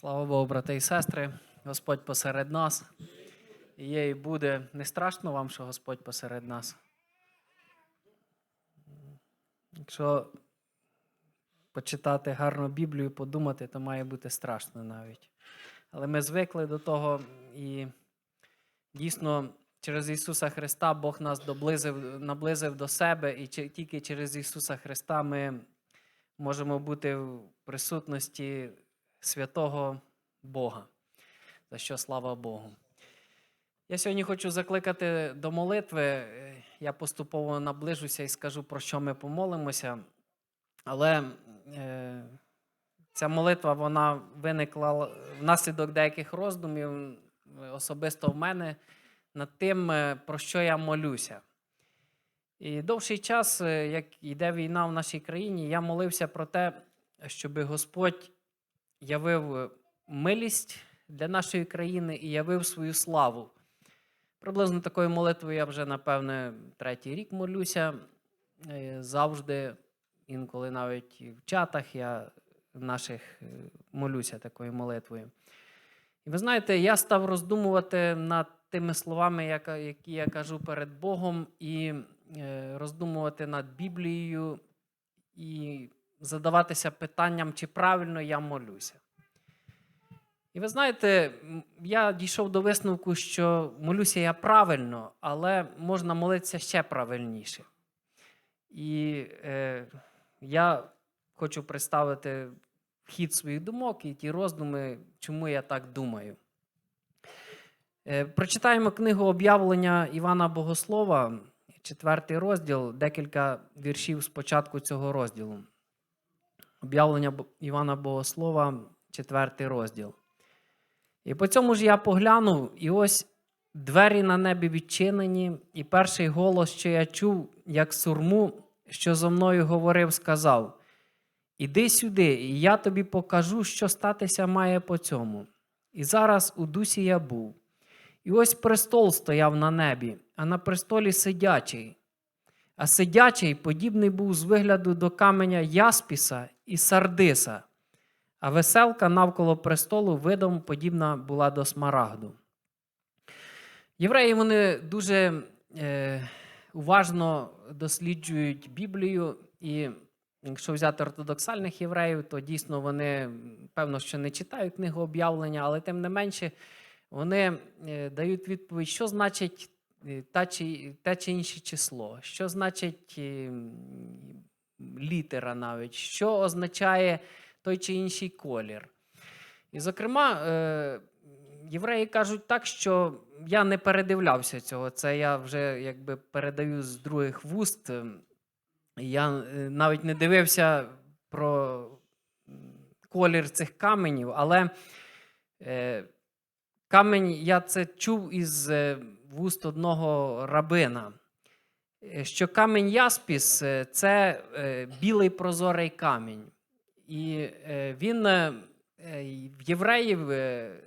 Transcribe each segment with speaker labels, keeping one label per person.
Speaker 1: Слава Богу, брати і сестри, Господь посеред нас. І є і буде. Не страшно вам, що Господь посеред нас. Якщо почитати гарно Біблію, подумати, то має бути страшно навіть. Але ми звикли до того, і дійсно через Ісуса Христа Бог нас доблизив, наблизив до себе, і тільки через Ісуса Христа ми можемо бути в присутності святого Бога. За що слава Богу. Я сьогодні хочу закликати до молитви. Я поступово наближуся і скажу, про що ми помолимося. Але е, ця молитва вона виникла внаслідок деяких роздумів особисто в мене над тим, е, про що я молюся. І довший час, е, як йде війна в нашій країні, я молився про те, щоб Господь явив е, милість для нашої країни і явив свою славу. Приблизно такою молитвою я вже, напевне, третій рік молюся. Е, Завжди, інколи навіть в чатах я наших е, молюся такою молитвою. І ви знаєте, я став роздумувати над тими словами, які я кажу перед Богом, і роздумувати над Біблією, і задаватися питанням, чи правильно я молюся. І ви знаєте, я дійшов до висновку, що молюся я правильно, але можна молитися ще правильніше. І е, я хочу представити хід своїх думок і ті роздуми, чому я так думаю. Е, прочитаємо книгу об'явлення Івана Богослова, четвертий розділ, декілька віршів з початку цього розділу. Об'явлення Івана Богослова, четвертий розділ. І по цьому ж я поглянув, і ось двері на небі відчинені, і перший голос, що я чув, як сурму, що зо мною говорив, сказав: Іди сюди, і я тобі покажу, що статися має по цьому. І зараз у дусі я був. І ось престол стояв на небі, а на престолі сидячий. А сидячий подібний був з вигляду до каменя Яспіса і Сардиса, а веселка навколо престолу видом подібна була до смарагду. Євреї вони дуже е, уважно досліджують Біблію, і якщо взяти ортодоксальних євреїв, то дійсно вони, певно, що не читають книгу об'явлення, але тим не менше вони е, дають відповідь, що значить та чи, те чи інше число, що значить е, літера навіть, що означає той чи інший колір. І, зокрема, е, євреї кажуть так, що я не передивлявся цього. Це я вже якби передаю з других вуст. Е, Я е, навіть не дивився про колір цих каменів, але е, камень я це чув із е, вуст одного рабина. е, Що камінь Яспіс е, це е, білий прозорий камінь. І він в євреїв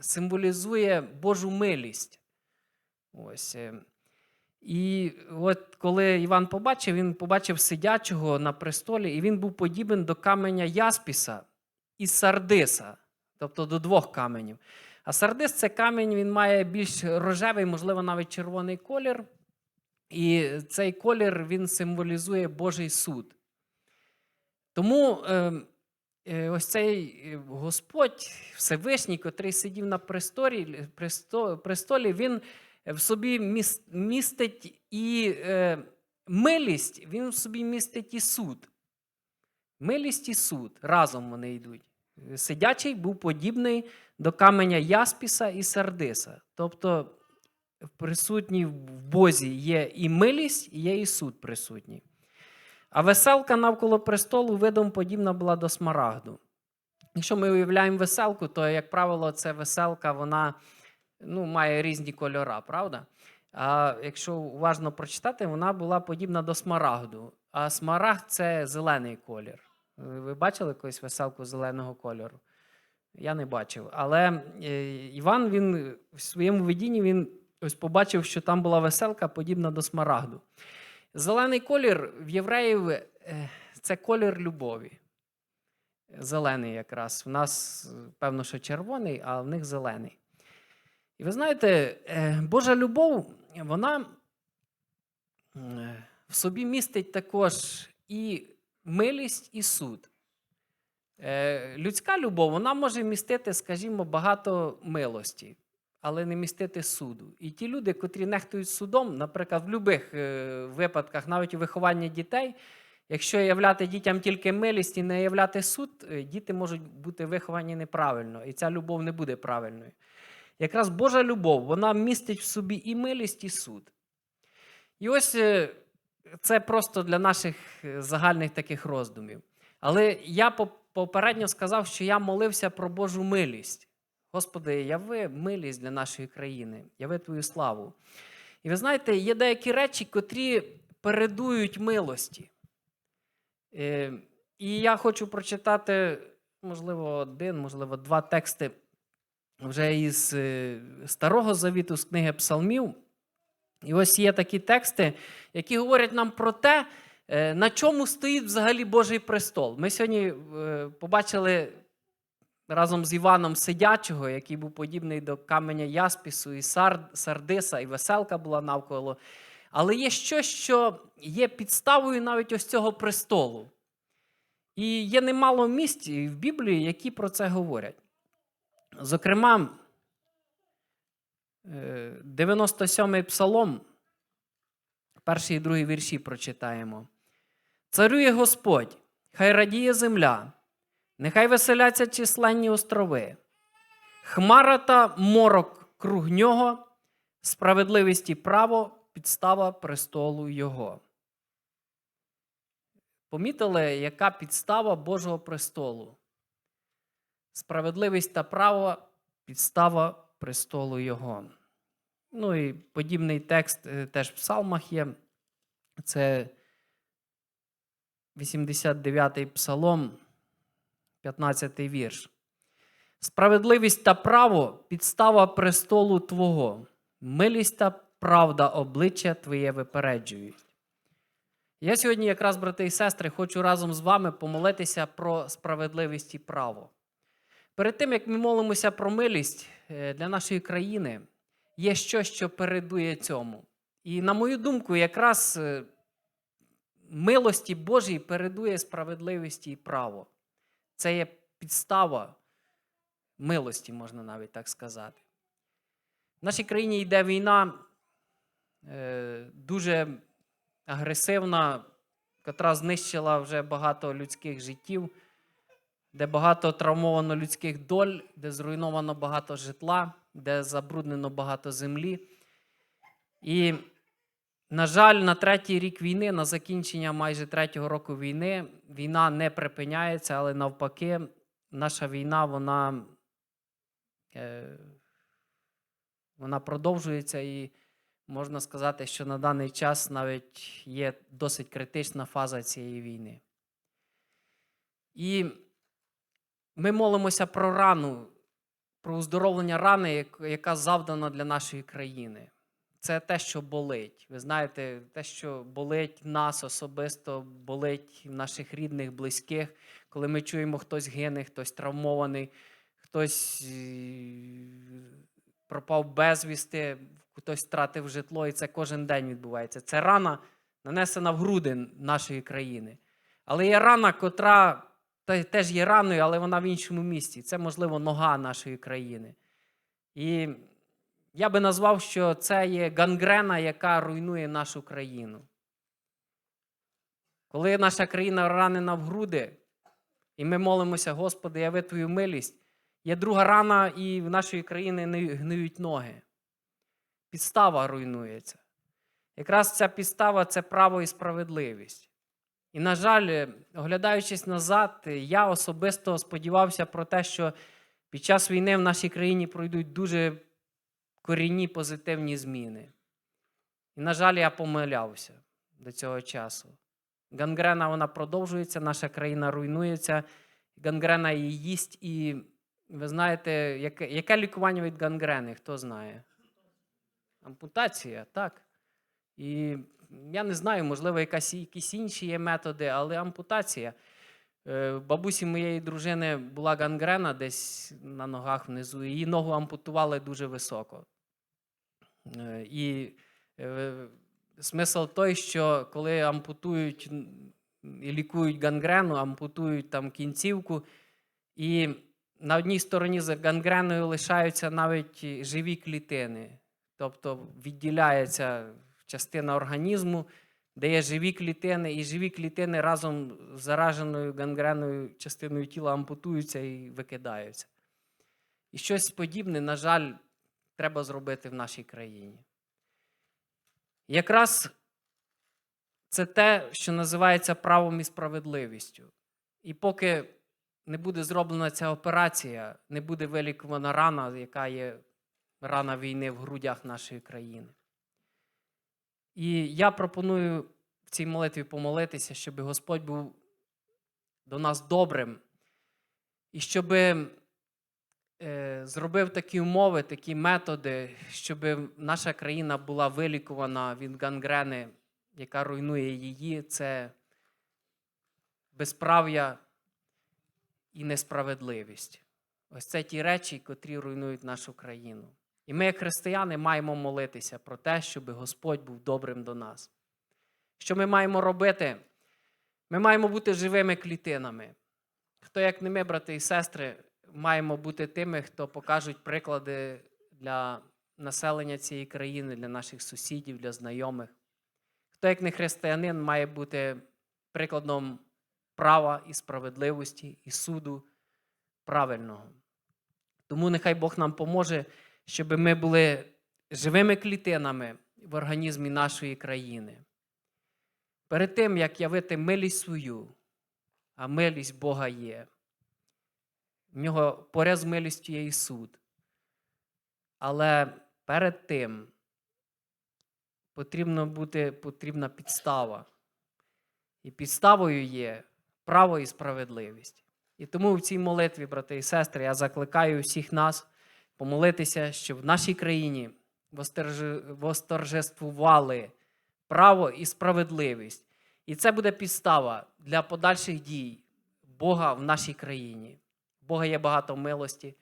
Speaker 1: символізує Божу милість. Ось. І от коли Іван побачив, він побачив сидячого на престолі, і він був подібен до каменя Яспіса і Сардиса, тобто до двох каменів. А Сардис це камінь, він має більш рожевий, можливо, навіть червоний колір. І цей колір він символізує Божий суд. Тому е, е, ось цей е, Господь Всевишній, котрий сидів на престолі, престолі він в собі містить і е, милість, він в собі містить і суд. Милість і суд разом вони йдуть. Сидячий був подібний до каменя Яспіса і Сардиса. Тобто присутній в Бозі є і милість, і є і суд присутній. А веселка навколо престолу видом подібна була до смарагду. Якщо ми уявляємо веселку, то, як правило, це веселка, вона ну, має різні кольори, правда? А якщо уважно прочитати, вона була подібна до смарагду. А смарагд це зелений колір. Ви ви бачили колись веселку зеленого кольору? Я не бачив. Але е, Іван він в своєму видінні він ось побачив, що там була веселка, подібна до смарагду. Зелений колір в євреїв е, це колір любові. зелений якраз. У нас, е, певно, що червоний, а в них зелений. І ви знаєте, е, Божа любов, вона е, в собі містить також і милість, і суд. Е, Людська любов вона може містити, скажімо, багато милості, але не містити суду. І ті люди, котрі нехтують судом, наприклад, в будь-яких випадках, навіть у вихованні дітей, якщо являти дітям тільки милість і не являти суд, е, діти можуть бути виховані неправильно, і ця любов не буде правильною. Якраз Божа любов, вона містить в собі і милість, і суд. І ось е, це просто для наших е, загальних таких роздумів. Але я попередньо сказав, що я молився про Божу милість. Господи, яви милість для нашої країни, яви Твою славу. І ви знаєте, є деякі речі, котрі передують милості. Е, І я хочу прочитати, можливо, один, можливо, два тексти вже із е, Старого Завіту, з книги Псалмів. І ось є такі тексти, які говорять нам про те, е, на чому стоїть взагалі Божий престол. Ми сьогодні е, побачили разом з Іваном Сидячого, який був подібний до каменя Яспісу, і Сардиса, і веселка була навколо. Але є щось, що є підставою навіть ось цього престолу. І є немало місць в Біблії, які про це говорять. Зокрема, 97-й псалом, перший і другий вірші прочитаємо. Царює Господь, хай радіє земля, нехай веселяться численні острови. Хмара та морок круг нього, справедливість і право підстава престолу Його. Помітили, яка підстава Божого престолу? Справедливість та право підстава престолу Його. Ну і подібний текст е, теж в псалмах є. Це 89-й псалом, 15-й вірш. Справедливість та право підстава престолу Твого, милість та правда обличчя Твоє випереджують. Я сьогодні, якраз, брати і сестри, хочу разом з вами помолитися про справедливість і право. Перед тим, як ми молимося про милість е, для нашої країни, є щось, що передує цьому. І, на мою думку, якраз е, милості Божій передує справедливості і право. Це є підстава милості, можна навіть так сказати. В нашій країні йде війна е, дуже агресивна, котра знищила вже багато людських життів, де багато травмовано людських доль, де зруйновано багато житла, де забруднено багато землі. І, на жаль, на третій рік війни, на закінчення майже третього року війни, війна не припиняється, але навпаки, наша війна, вона, е, вона продовжується і можна сказати, що на даний час навіть є досить критична фаза цієї війни. І ми молимося про рану, про оздоровлення рани, яка завдана для нашої країни. Це те, що болить. Ви знаєте, те, що болить нас особисто, болить наших рідних, близьких, коли ми чуємо, хтось гине, хтось травмований, хтось е, пропав безвісти, хтось втратив житло, і це кожен день відбувається. Це рана нанесена в груди нашої країни. Але є рана, котра теж є раною, але вона в іншому місці. Це, можливо, нога нашої країни. І я би назвав, що це є гангрена, яка руйнує нашу країну. Коли наша країна ранена в груди, і ми молимося, Господи, яви Твою милість, є друга рана, і в нашої країни гниють ноги. Підстава руйнується. Якраз ця підстава це право і справедливість. І, на жаль, оглядаючись назад, я особисто сподівався про те, що під час війни в нашій країні пройдуть дуже корінні позитивні зміни. І, на жаль, я помилявся до цього часу. Гангрена вона продовжується, наша країна руйнується, гангрена її їсть. І ви знаєте, яке, яке лікування від гангрени? Хто знає? Ампутація, так. І я не знаю, можливо, якась, якісь інші є методи, але ампутація. Е, Бабусі моєї дружини була гангрена десь на ногах внизу. Її ногу ампутували дуже високо. Е, І е, смисл той, що коли ампутують і лікують гангрену, ампутують там кінцівку, і на одній стороні за гангреною лишаються навіть живі клітини. Тобто відділяється частина організму, де є живі клітини, і живі клітини разом з зараженою гангреною частиною тіла ампутуються і викидаються. І щось подібне, на жаль, треба зробити в нашій країні. Якраз це те, що називається правом і справедливістю. І поки не буде зроблена ця операція, не буде вилікувана рана, яка є рана війни в грудях нашої країни. І я пропоную в цій молитві помолитися, щоб Господь був до нас добрим, і щоб е, зробив такі умови, такі методи, щоб наша країна була вилікувана від гангрени, яка руйнує її. Це безправ'я і несправедливість. Ось це ті речі, котрі руйнують нашу країну. І ми, як християни, маємо молитися про те, щоб Господь був добрим до нас. Що ми маємо робити? Ми маємо бути живими клітинами. Хто, як не ми, брати і сестри, маємо бути тими, хто покажуть приклади для населення цієї країни, для наших сусідів, для знайомих. Хто, як не християнин, має бути прикладом права і справедливості і суду правильного. Тому нехай Бог нам поможе, щоб ми були живими клітинами в організмі нашої країни. Перед тим, як явити милість свою, а милість Бога є. В нього поряд з милістю є і суд. Але перед тим потрібно бути потрібна підстава. І підставою є право і справедливість. І тому в цій молитві, брати і сестри, я закликаю всіх нас помолитися, щоб в нашій країні восторжествували право і справедливість. І це буде підстава для подальших дій Бога в нашій країні. Бога є багато милості,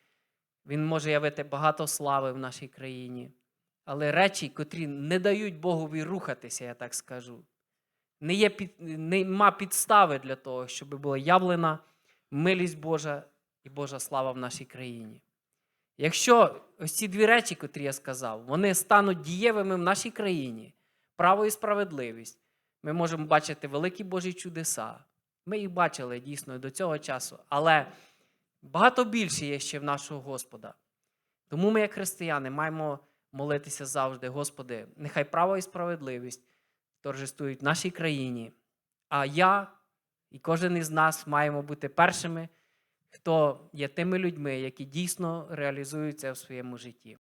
Speaker 1: Він може явити багато слави в нашій країні. Але речі, котрі не дають Богові рухатися, я так скажу, не є під, нема підстави для того, щоб була явлена милість Божа і Божа слава в нашій країні. Якщо ось ці дві речі, котрі я сказав, вони стануть дієвими в нашій країні, право і справедливість, ми можемо бачити великі Божі чудеса. Ми їх бачили дійсно до цього часу, але багато більше є ще в нашого Господа. Тому ми, як християни, маємо молитися завжди, Господи, нехай право і справедливість торжествують в нашій країні. А я і кожен із нас маємо бути першими, хто є тими людьми, які дійсно реалізуються в своєму житті.